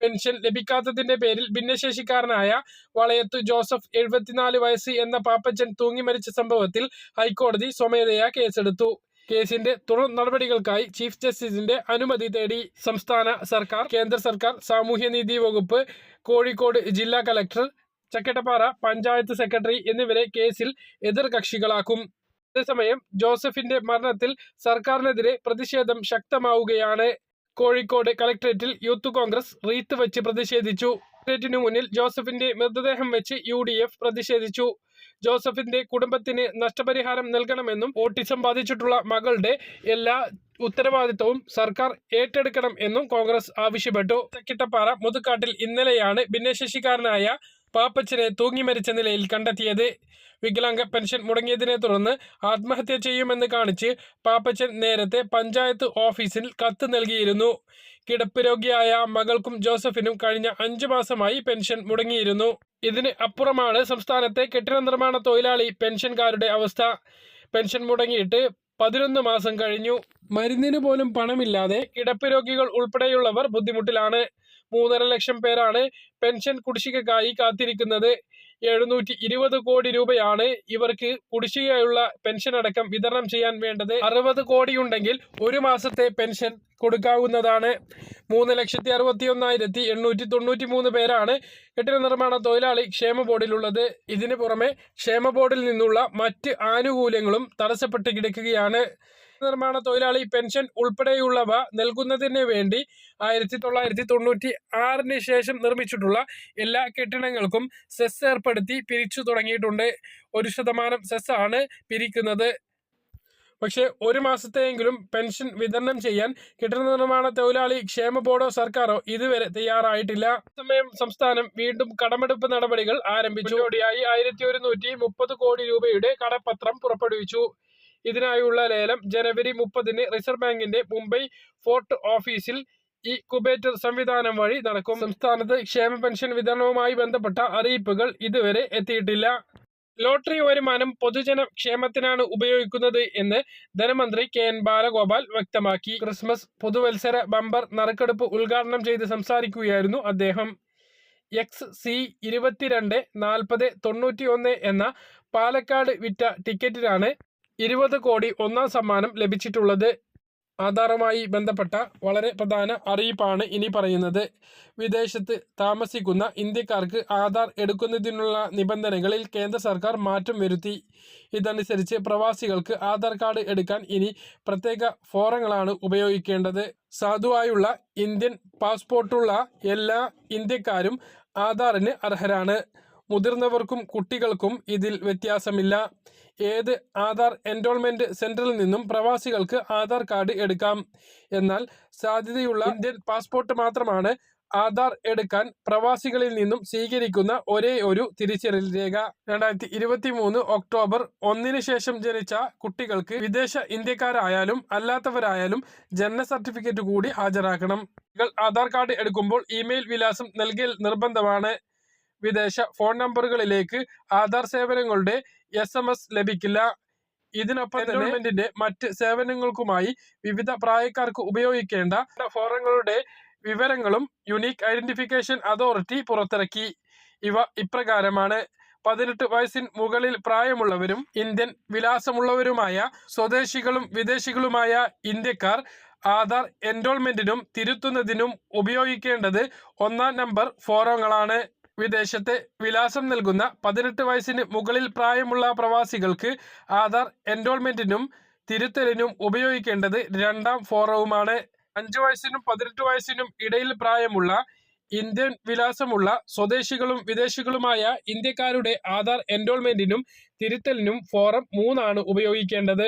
Pension ലഭിക്കാത്തതിന്റെ പേരിൽ ഭിന്നശേഷിക്കാരനായ വളയത്ത് Joseph എഴുപത്തിനാല് വയസ്സ് എന്ന പാപ്പച്ചൻ തൂങ്ങി മരിച്ച സംഭവത്തിൽ ഹൈക്കോടതി സ്വമേധയാ കേസെടുത്തു. കേസിന്റെ തുടർ നടപടികൾക്കായി ചീഫ് ജസ്റ്റിസിന്റെ അനുമതി തേടി സംസ്ഥാന സർക്കാർ കേന്ദ്ര സർക്കാർ സാമൂഹ്യനീതി വകുപ്പ് കോഴിക്കോട് ജില്ലാ കലക്ടർ ചക്കട്ടപ്പാറ പഞ്ചായത്ത് സെക്രട്ടറി എന്നിവരെ കേസിൽ എതിർകക്ഷികളാക്കും അതേസമയം ജോസഫിന്റെ മരണത്തിൽ സർക്കാരിനെതിരെ പ്രതിഷേധം ശക്തമാവുകയാണ്. കോഴിക്കോട് കലക്ട്രേറ്റിൽ യൂത്ത് കോൺഗ്രസ് റീത്ത് വെച്ച് പ്രതിഷേധിച്ചു. കലക്ട്രേറ്റിനു മുന്നിൽ ജോസഫിന്റെ മൃതദേഹം വെച്ച് യു പ്രതിഷേധിച്ചു. ജോസഫിന്റെ കുടുംബത്തിന് നഷ്ടപരിഹാരം നൽകണമെന്നും ഓട്ടിസം ബാധിച്ചിട്ടുള്ള മകളുടെ എല്ലാ ഉത്തരവാദിത്തവും സർക്കാർ ഏറ്റെടുക്കണം എന്നും കോൺഗ്രസ് ആവശ്യപ്പെട്ടു. തെക്കിട്ടപ്പാറ മുതുക്കാട്ടിൽ ഇന്നലെയാണ് ഭിന്നശേഷിക്കാരനായ പാപ്പച്ചനെ തൂങ്ങി മരിച്ച നിലയിൽ കണ്ടെത്തിയത്. വികലാംഗ പെൻഷൻ മുടങ്ങിയതിനെ തുടർന്ന് ആത്മഹത്യ ചെയ്യുമെന്ന് കാണിച്ച് പാപ്പച്ചൻ നേരത്തെ പഞ്ചായത്ത് ഓഫീസിൽ കത്ത് നൽകിയിരുന്നു. കിടപ്പ് രോഗിയായ മകൾക്കും ജോസഫിനും കഴിഞ്ഞ അഞ്ചു മാസമായി പെൻഷൻ മുടങ്ങിയിരുന്നു. ഇതിന് അപ്പുറമാണ് സംസ്ഥാനത്തെ കെട്ടിട നിർമ്മാണ തൊഴിലാളി പെൻഷൻകാരുടെ അവസ്ഥ. പെൻഷൻ മുടങ്ങിയിട്ട് പതിനൊന്ന് മാസം കഴിഞ്ഞു. മരുന്നിന് പോലും പണമില്ലാതെ കിടപ്പ് രോഗികൾ ഉൾപ്പെടെയുള്ളവർ ബുദ്ധിമുട്ടിലാണ്. മൂന്നര ലക്ഷം പേരാണ് പെൻഷൻ കുടിശ്ശികക്കായി കാത്തിരിക്കുന്നത്. എഴുന്നൂറ്റി ഇരുപത് കോടി രൂപയാണ് ഇവർക്ക് കുടിശ്ശികയുള്ള പെൻഷൻ അടക്കം വിതരണം ചെയ്യാൻ വേണ്ടത്. അറുപത് കോടിയുണ്ടെങ്കിൽ ഒരു മാസത്തെ പെൻഷൻ കൊടുക്കാവുന്നതാണ്. മൂന്ന് ലക്ഷത്തി അറുപത്തി ഒന്നായിരത്തി എണ്ണൂറ്റി തൊണ്ണൂറ്റി മൂന്ന് പേരാണ് കെട്ടിട നിർമ്മാണ തൊഴിലാളി ക്ഷേമ ബോർഡിലുള്ളത്. ഇതിനു പുറമെ ക്ഷേമ ബോർഡിൽ നിന്നുള്ള മറ്റ് ആനുകൂല്യങ്ങളും തടസ്സപ്പെട്ട് കിടക്കുകയാണ്. നിർമ്മാണ തൊഴിലാളി പെൻഷൻ ഉൾപ്പെടെയുള്ളവ നൽകുന്നതിന് വേണ്ടി ആയിരത്തി തൊള്ളായിരത്തി തൊണ്ണൂറ്റി ആറിന് ശേഷം നിർമ്മിച്ചിട്ടുള്ള എല്ലാ കെട്ടിടങ്ങൾക്കും സെസ് ഏർപ്പെടുത്തി പിരിച്ചു തുടങ്ങിയിട്ടുണ്ട്. ഒരു ശതമാനം സെസ് ആണ് പിരിക്കുന്നത്. പക്ഷേ ഒരു മാസത്തെയെങ്കിലും പെൻഷൻ വിതരണം ചെയ്യാൻ കെട്ടിട നിർമ്മാണ തൊഴിലാളി ക്ഷേമ ബോർഡോ സർക്കാരോ ഇതുവരെ തയ്യാറായിട്ടില്ല. സമയം സംസ്ഥാനം വീണ്ടും കടമെടുപ്പ് നടപടികൾ ആരംഭിച്ചു. ആയിരത്തി ഒരുന്നൂറ്റി മുപ്പത് കോടി രൂപയുടെ കടപ്പത്രം പുറപ്പെടുവിച്ചു. ഇതിനായുള്ള ലേലം ജനുവരി മുപ്പതിന് റിസർവ് ബാങ്കിന്റെ മുംബൈ ഫോർട്ട് ഓഫീസിൽ ഈ കുബേറ്റർ സംവിധാനം വഴി നടക്കും. സംസ്ഥാനത്ത് ക്ഷേമ പെൻഷൻ വിതരണവുമായി ബന്ധപ്പെട്ട അറിയിപ്പുകൾ ഇതുവരെ എത്തിയിട്ടില്ല. ലോട്ടറി വരുമാനം പൊതുജന ക്ഷേമത്തിനാണ് ഉപയോഗിക്കുന്നത് എന്ന് ധനമന്ത്രി കെ എൻ ബാലഗോപാൽ വ്യക്തമാക്കി. ക്രിസ്മസ് പുതുവത്സര ബമ്പർ നറുക്കെടുപ്പ് ഉദ്ഘാടനം ചെയ്ത് സംസാരിക്കുകയായിരുന്നു അദ്ദേഹം. എക്സ് സി ഇരുപത്തിരണ്ട് നാൽപ്പത് തൊണ്ണൂറ്റി ഒന്ന് എന്ന പാലക്കാട് വിറ്റ ടിക്കറ്റിനാണ് ഇരുപത് കോടി ഒന്നാം സമ്മാനം ലഭിച്ചിട്ടുള്ളത് ആധാറുമായി ബന്ധപ്പെട്ട വളരെ പ്രധാന അറിയിപ്പാണ് ഇനി പറയുന്നത്. വിദേശത്ത് താമസിക്കുന്ന ഇന്ത്യക്കാർക്ക് ആധാർ എടുക്കുന്നതിനുള്ള നിബന്ധനകളിൽ കേന്ദ്ര സർക്കാർ മാറ്റം വരുത്തി. ഇതനുസരിച്ച് പ്രവാസികൾക്ക് ആധാർ കാർഡ് എടുക്കാൻ ഇനി പ്രത്യേക ഫോറങ്ങളാണ് ഉപയോഗിക്കേണ്ടത്. സാധുവായുള്ള ഇന്ത്യൻ പാസ്പോർട്ടുള്ള എല്ലാ ഇന്ത്യക്കാരും ആധാറിന് അർഹരാണ്. മുതിർന്നവർക്കും കുട്ടികൾക്കും ഇതിൽ വ്യത്യാസമില്ല. ഏത് ആധാർ എൻറോൾമെന്റ് സെന്ററിൽ നിന്നും പ്രവാസികൾക്ക് ആധാർ കാർഡ് എടുക്കാം? എന്നാൽ സാധ്യതയുള്ള ഇന്ത്യൻ പാസ്പോർട്ട് മാത്രമാണ് ആധാർ എടുക്കാൻ പ്രവാസികളിൽ നിന്നും സ്വീകരിക്കുന്ന ഒരേ ഒരു തിരിച്ചറിയൽ രേഖ. രണ്ടായിരത്തി ഇരുപത്തി മൂന്ന് ഒക്ടോബർ ഒന്നിന് ശേഷം ജനിച്ച കുട്ടികൾക്ക് വിദേശ ഇന്ത്യക്കാരായാലും അല്ലാത്തവരായാലും ജനന സർട്ടിഫിക്കറ്റ് കൂടി ഹാജരാക്കണം. ആധാർ കാർഡ് എടുക്കുമ്പോൾ ഇമെയിൽ വിലാസം നൽകൽ നിർബന്ധമാണ്. വിദേശ ഫോൺ നമ്പറുകളിലേക്ക് ആധാർ സേവനങ്ങളുടെ എസ് എം എസ് ലഭിക്കില്ല. ഇതിനൊപ്പം മറ്റ് സേവനങ്ങൾക്കുമായി വിവിധ പ്രായക്കാർക്ക് ഉപയോഗിക്കേണ്ട ഫോറങ്ങളുടെ വിവരങ്ങളും യുണീക്ക് ഐഡന്റിഫിക്കേഷൻ അതോറിറ്റി പുറത്തിറക്കി. ഇവ ഇപ്രകാരമാണ്. പതിനെട്ട് വയസ്സിന് മുകളിൽ പ്രായമുള്ളവരും ഇന്ത്യൻ വിലാസമുള്ളവരുമായ സ്വദേശികളും വിദേശികളുമായ ഇന്ത്യക്കാർ ആധാർ എൻറോൾമെന്റിനും തിരുത്തുന്നതിനും ഉപയോഗിക്കേണ്ടത് ഒന്നാം നമ്പർ ഫോറങ്ങളാണ്. വിദേശത്തെ വിലാസം നൽകുന്ന പതിനെട്ട് വയസ്സിന് മുകളിൽ പ്രായമുള്ള പ്രവാസികൾക്ക് ആധാർ എൻറോൾമെന്റിനും തിരുത്തലിനും ഉപയോഗിക്കേണ്ടത് രണ്ടാം ഫോറവുമാണ്. അഞ്ചു വയസ്സിനും പതിനെട്ട് വയസ്സിനും ഇടയിൽ പ്രായമുള്ള ഇന്ത്യൻ വിലാസമുള്ള സ്വദേശികളും വിദേശികളുമായ ഇന്ത്യക്കാരുടെ ആധാർ എൻറോൾമെന്റിനും തിരുത്തലിനും ഫോറം മൂന്നാണ് ഉപയോഗിക്കേണ്ടത്.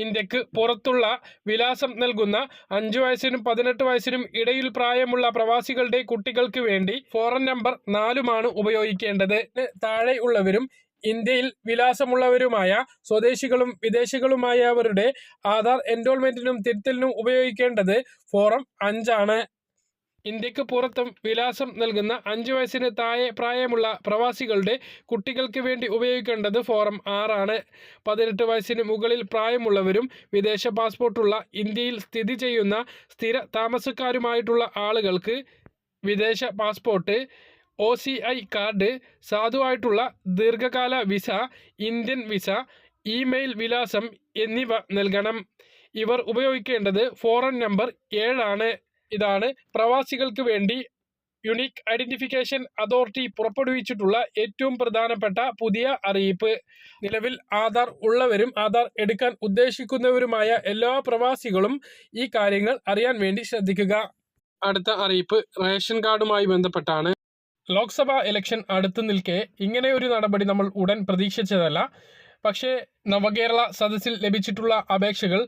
ഇന്ത്യയ്ക്ക് പുറത്തുള്ള വിലാസം നൽകുന്ന അഞ്ചു വയസ്സിനും പതിനെട്ട് വയസ്സിനും ഇടയിൽ പ്രായമുള്ള പ്രവാസികളുടെ കുട്ടികൾക്ക് വേണ്ടി ഫോറൻ നമ്പർ നാലുമാണ് ഉപയോഗിക്കേണ്ടത്. താഴെ ഉള്ളവരും ഇന്ത്യയിൽ വിലാസമുള്ളവരുമായ സ്വദേശികളും വിദേശികളുമായവരുടെ ആധാർ എൻറോൾമെന്റിനും തിരുത്തലിനും ഉപയോഗിക്കേണ്ടത് ഫോറം അഞ്ചാണ്. ഇന്ത്യയ്ക്ക് പുറത്തും വിലാസം നൽകുന്ന അഞ്ച് വയസ്സിന് താഴെ പ്രായമുള്ള പ്രവാസികളുടെ കുട്ടികൾക്ക് വേണ്ടി ഉപയോഗിക്കേണ്ടത് ഫോറം ആറാണ്. പതിനെട്ട് വയസ്സിന് മുകളിൽ പ്രായമുള്ളവരും വിദേശ പാസ്പോർട്ടുള്ള ഇന്ത്യയിൽ സ്ഥിതി ചെയ്യുന്ന സ്ഥിര താമസക്കാരുമായിട്ടുള്ള ആളുകൾക്ക് വിദേശ passport O C I card സാധുവായിട്ടുള്ള ദീർഘകാല വിസ ഇന്ത്യൻ വിസ ഇമെയിൽ വിലാസം എന്നിവ നൽകണം. ഇവർ ഉപയോഗിക്കേണ്ടത് ഫോറൻ നമ്പർ ഏഴാണ്. ഇതാണ് പ്രവാസികൾക്ക് വേണ്ടി യുണീക്ക് ഐഡന്റിഫിക്കേഷൻ അതോറിറ്റി പുറപ്പെടുവിച്ചിട്ടുള്ള ഏറ്റവും പ്രധാനപ്പെട്ട പുതിയ അറിയിപ്പ്. നിലവിൽ ആധാർ ഉള്ളവരും ആധാർ എടുക്കാൻ ഉദ്ദേശിക്കുന്നവരുമായ എല്ലാ പ്രവാസികളും ഈ കാര്യങ്ങൾ അറിയാൻ വേണ്ടി ശ്രദ്ധിക്കുക. അടുത്ത അറിയിപ്പ് റേഷൻ കാർഡുമായി ബന്ധപ്പെട്ടാണ്. ലോക്സഭാ ഇലക്ഷൻ അടുത്തു നിൽക്കെ ഇങ്ങനെ ഒരു നടപടി നമ്മൾ ഉടൻ പ്രതീക്ഷിച്ചതല്ല. പക്ഷേ നവകേരള സദസ്സിൽ ലഭിച്ചിട്ടുള്ള അപേക്ഷകൾ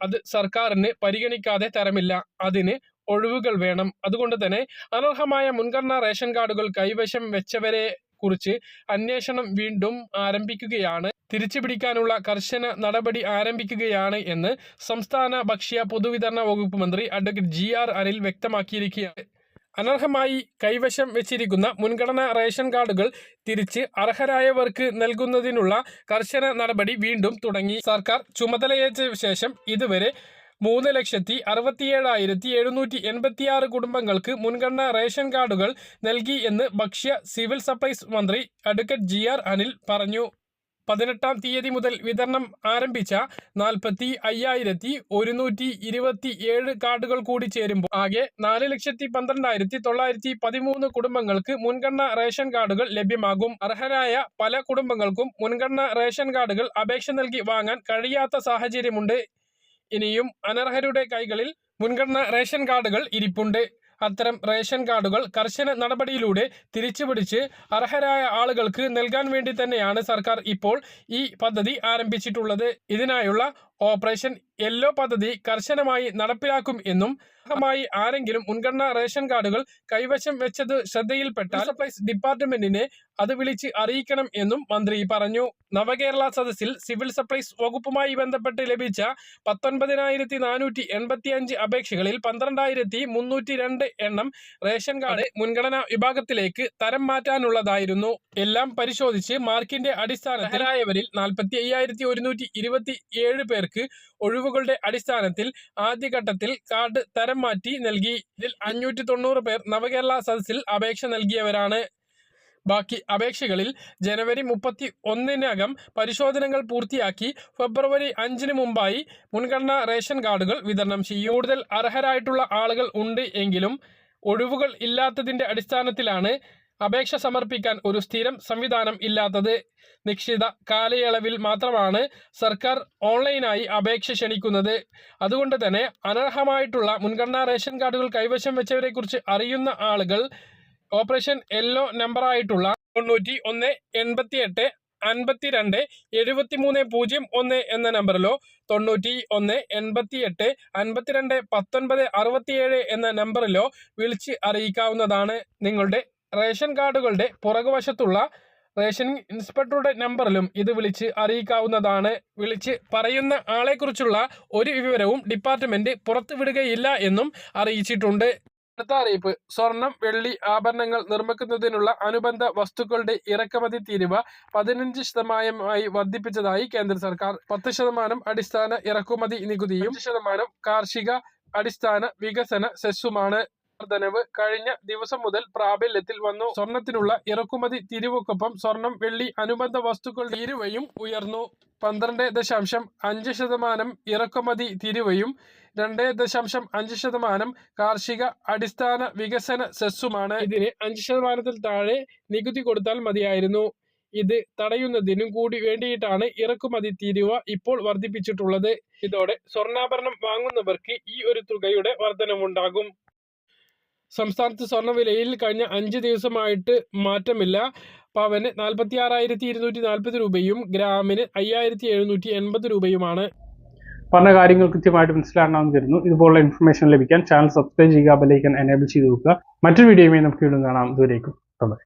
അത് സർക്കാരിന് പരിഗണിക്കാതെ തരമില്ല. അതിന് ഒഴിവുകൾ വേണം. അതുകൊണ്ട് തന്നെ അനർഹമായ മുൻഗണനാ റേഷൻ കാർഡുകൾ കൈവശം വെച്ചവരെ കുറിച്ച് അന്വേഷണം വീണ്ടും ആരംഭിക്കുകയാണ്. തിരിച്ചു പിടിക്കാനുള്ള കർശന നടപടി ആരംഭിക്കുകയാണ് എന്ന് സംസ്ഥാന ഭക്ഷ്യ പൊതുവിതരണ വകുപ്പ് മന്ത്രി അഡ്വക്കേറ്റ് ജി ആർ അനിൽ വ്യക്തമാക്കിയിരിക്കുകയാണ്. അനർഹമായി കൈവശം വെച്ചിരിക്കുന്ന മുൻഗണനാ റേഷൻ കാർഡുകൾ തിരിച്ച് അർഹരായവർക്ക് നൽകുന്നതിനുള്ള കർശന നടപടി വീണ്ടും തുടങ്ങി. സർക്കാർ ചുമതലയേറ്റ ശേഷം ഇതുവരെ മൂന്ന് ലക്ഷത്തി അറുപത്തിയേഴായിരത്തി എഴുന്നൂറ്റി എൺപത്തിയാറ് കുടുംബങ്ങൾക്ക് മുൻഗണനാ റേഷൻ കാർഡുകൾ നൽകി എന്ന് ഭക്ഷ്യ സിവിൽ സപ്ലൈസ് മന്ത്രി അഡ്വക്കേറ്റ് ജി ആർ അനിൽ പറഞ്ഞു. പതിനെട്ടാം തീയതി മുതൽ വിതരണം ആരംഭിച്ച നാൽപ്പത്തി അയ്യായിരത്തി ഒരുന്നൂറ്റി ഇരുപത്തി ഏഴ് കാർഡുകൾ കൂടി ചേരുമ്പോൾ ആകെ നാല് ലക്ഷത്തി പന്ത്രണ്ടായിരത്തി തൊള്ളായിരത്തി പതിമൂന്ന് കുടുംബങ്ങൾക്ക് മുൻഗണന റേഷൻ കാർഡുകൾ ലഭ്യമാകും. അർഹരായ പല കുടുംബങ്ങൾക്കും മുൻഗണന റേഷൻ കാർഡുകൾ അപേക്ഷ നൽകി വാങ്ങാൻ കഴിയാത്ത സാഹചര്യമുണ്ട്. ഇനിയും അനർഹരുടെ കൈകളിൽ മുൻഗണന റേഷൻ കാർഡുകൾ ഇരിപ്പുണ്ട്. അത്തരം റേഷൻ കാർഡുകൾ കർശന നടപടിയിലൂടെ തിരിച്ചുപിടിച്ച് അർഹരായ ആളുകൾക്ക് നൽകാൻ വേണ്ടി തന്നെയാണ് സർക്കാർ ഇപ്പോൾ ഈ പദ്ധതി ആരംഭിച്ചിട്ടുള്ളത്. ഇതിനായുള്ള ഓപ്പറേഷൻ യെല്ലോ പദ്ധതി കർശനമായി നടപ്പിലാക്കും എന്നും ഭാഗമായി ആരെങ്കിലും മുൻഗണനാ റേഷൻ കാർഡുകൾ കൈവശം വെച്ചത് ശ്രദ്ധയിൽപ്പെട്ടാൽ സപ്ലൈസ് ഡിപ്പാർട്ട്മെന്റിനെ അത് വിളിച്ച് അറിയിക്കണം എന്നും മന്ത്രി പറഞ്ഞു. നവകേരള സദസ്സിൽ സിവിൽ സപ്ലൈസ് വകുപ്പുമായി ബന്ധപ്പെട്ട് ലഭിച്ച പത്തൊൻപതിനായിരത്തി നാനൂറ്റി എൺപത്തി അഞ്ച് അപേക്ഷകളിൽ പന്ത്രണ്ടായിരത്തി മുന്നൂറ്റി രണ്ട് എണ്ണം റേഷൻ കാർഡ് മുൻഗണനാ വിഭാഗത്തിലേക്ക് തരം മാറ്റാനുള്ളതായിരുന്നു. എല്ലാം പരിശോധിച്ച് മാർക്കിന്റെ അടിസ്ഥാനത്തിലായവരിൽ നാൽപ്പത്തി അയ്യായിരത്തി ഒരുന്നൂറ്റി ഇരുപത്തി ഏഴ് പേർക്ക് ഒഴിവുകളുടെ അടിസ്ഥാനത്തിൽ ആദ്യഘട്ടത്തിൽ കാർഡ് തരം മാറ്റി നൽകി. ഇതിൽ അഞ്ഞൂറ്റി തൊണ്ണൂറ് പേർ നവകേരള സദസ്സിൽ അപേക്ഷ നൽകിയവരാണ്. ബാക്കി അപേക്ഷകളിൽ ജനുവരി മുപ്പത്തി ഒന്നിനകം പരിശോധനകൾ പൂർത്തിയാക്കി ഫെബ്രുവരി അഞ്ചിന് മുമ്പായി മുൻഗണനാ റേഷൻ കാർഡുകൾ വിതരണം ചെയ്യും. കൂടുതൽ അർഹരായിട്ടുള്ള ആളുകൾ ഉണ്ട് എങ്കിലും ഒഴിവുകൾ ഇല്ലാത്തതിന്റെ അടിസ്ഥാനത്തിലാണ് അപേക്ഷ സമർപ്പിക്കാൻ ഒരു സ്ഥിരം സംവിധാനം ഇല്ലാത്തത് നിശ്ചിത കാലയളവിൽ മാത്രമാണ് സർക്കാർ ഓൺലൈനായി അപേക്ഷ ക്ഷണിക്കുന്നത്. അതുകൊണ്ട് തന്നെ അനർഹമായിട്ടുള്ള മുൻഗണനാ റേഷൻ കാർഡുകൾ കൈവശം വെച്ചവരെക്കുറിച്ച് അറിയുന്ന ആളുകൾ ഓപ്പറേഷൻ യെല്ലോ നമ്പറായിട്ടുള്ള തൊണ്ണൂറ്റി ഒന്ന് എൺപത്തി എട്ട് അൻപത്തിരണ്ട് എഴുപത്തി മൂന്ന് പൂജ്യം ഒന്ന് എന്ന നമ്പറിലോ തൊണ്ണൂറ്റി ഒന്ന് എൺപത്തി എട്ട് അൻപത്തിരണ്ട് പത്തൊൻപത് അറുപത്തിയേഴ് എന്ന നമ്പറിലോ വിളിച്ച് അറിയിക്കാവുന്നതാണ് നിങ്ങളുടെ റേഷൻ കാർഡുകളുടെ പുറകുവശത്തുള്ള റേഷൻ ഇൻസ്പെക്ടറുടെ നമ്പറിലും ഇത് വിളിച്ച് അറിയിക്കാവുന്നതാണ്. വിളിച്ച് പറയുന്ന ആളെക്കുറിച്ചുള്ള ഒരു വിവരവും ഡിപ്പാർട്ട്മെന്റ് പുറത്തുവിടുകയില്ല എന്നും അറിയിച്ചിട്ടുണ്ട്. അടുത്ത അറിയിപ്പ്. സ്വർണം വെള്ളി ആഭരണങ്ങൾ നിർമ്മിക്കുന്നതിനുള്ള അനുബന്ധ വസ്തുക്കളുടെ ഇറക്കുമതി തീരുവ പതിനഞ്ച് ശതമാനമായി വർദ്ധിപ്പിച്ചതായി കേന്ദ്ര സർക്കാർ. പത്ത് ശതമാനം അടിസ്ഥാന ഇറക്കുമതി നികുതിയും ശതമാനം കാർഷിക അടിസ്ഥാന വികസന സെസ്സുമാണ്. വർധനവ്. കഴിഞ്ഞ ദിവസം മുതൽ പ്രാബല്യത്തിൽ വന്നു. സ്വർണത്തിനുള്ള ഇറക്കുമതി തിരിവുക്കൊപ്പം സ്വർണം വെള്ളി അനുബന്ധ വസ്തുക്കളുടെ തീരുവയും ഉയർന്നു. പന്ത്രണ്ട് ദശാംശം അഞ്ച് ശതമാനം ഇറക്കുമതി തിരിവയും രണ്ട് ദശാംശം അഞ്ച് ശതമാനം കാർഷിക അടിസ്ഥാന വികസന സെസ്സുമാണ്. ഇതിന് അഞ്ച് ശതമാനത്തിൽ താഴെ നികുതി കൊടുത്താൽ മതിയായിരുന്നു. ഇത് തടയുന്നതിനും കൂടി വേണ്ടിയിട്ടാണ് ഇറക്കുമതി തീരുവ ഇപ്പോൾ വർദ്ധിപ്പിച്ചിട്ടുള്ളത്. ഇതോടെ സ്വർണാഭരണം വാങ്ങുന്നവർക്ക് ഈ ഒരു തുകയുടെ വർധനവുണ്ടാകും. സംസ്ഥാനത്ത് സ്വർണവിലയിൽ കഴിഞ്ഞ അഞ്ച് ദിവസമായിട്ട് മാറ്റമില്ല. പവന് നാൽപ്പത്തി ആറായിരത്തി ഇരുന്നൂറ്റി നാൽപ്പത് രൂപയും ഗ്രാമിന് അയ്യായിരത്തി എഴുന്നൂറ്റി എൺപത് രൂപയുമാണ്. പറഞ്ഞ കാര്യങ്ങൾ കൃത്യമായിട്ട് മനസ്സിലാക്കണമെന്ന് തരുന്നു ഇതുപോലുള്ള ഇൻഫർമേഷൻ ലഭിക്കാൻ ചാനൽ സബ്സ്ക്രൈബ് ചെയ്യുക ബെലൈക്കൻ എനേബിൾ ചെയ്ത് നോക്കുക മറ്റൊരു വീഡിയോയുമായി നമുക്ക് വീണ്ടും കാണാം. ബൈ